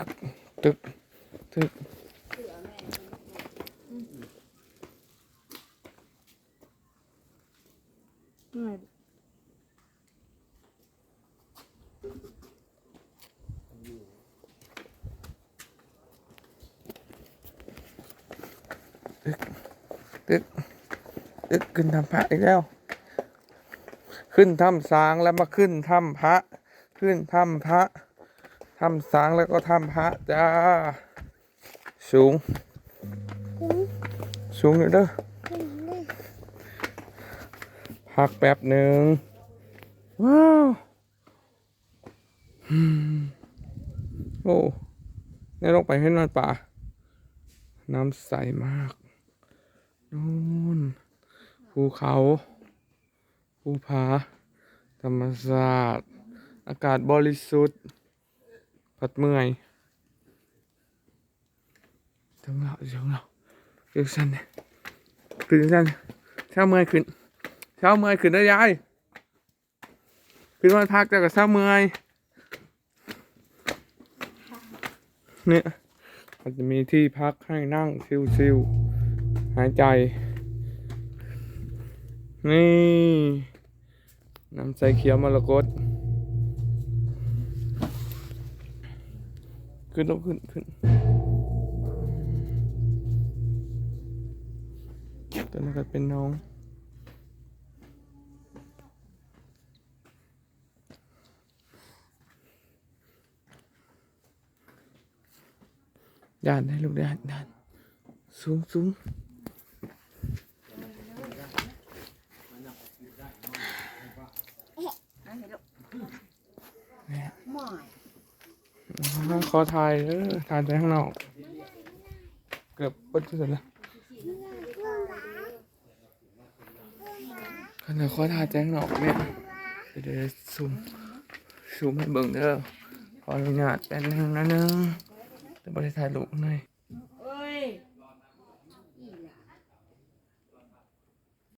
ตัดตึกตึกตึกตึกขึ้นทำพระอีกแล้ว ขึ้นถ้ำสางแล้วมาขึ้นถ้ำพระ ขึ้นถ้ำพระ ถ้ำสางแล้วก็ถ้ำพระจ้าสูง สูงอยู่เด้อพักแป๊บหนึ่งว้าวอืมโอ้นี่ลงไปให้นอนป่า น้ำใสมากนู่นภูเขาภูผาธรรมศาสตร์อากาศบริสุทธิ์ พัดเมื่อยถึงแล้วถึงแล้วตื่นสั้นเนี่ยตื่นสั้นเช้าเมื่อยขึ้นเช้าเมื่อยขึ้นได้ยายขึ้นวันพักแต่กับเช้าเมื่อยเนี่ยมันจะมีที่พักให้นั่งชิวๆหายใจ นี่น้ำใสเขียวมรกต ขึ้นแล้วขึ้นขึ้นตัวนั้นก็เป็นน้อง ด่านได้ลูกด่านด่านสูงสูงเนี่ ห้างคอทายเออทานไปข้างนอก เกือบปดที่สุดแล้วขนาดคอทายแจ้งนอกเนี่ยเดี๋ยวซูมซูมให้เบิ่งเด้อขออนุญาตแป๊บนึงนะเนอะแต่บริษัทลูกหน่อย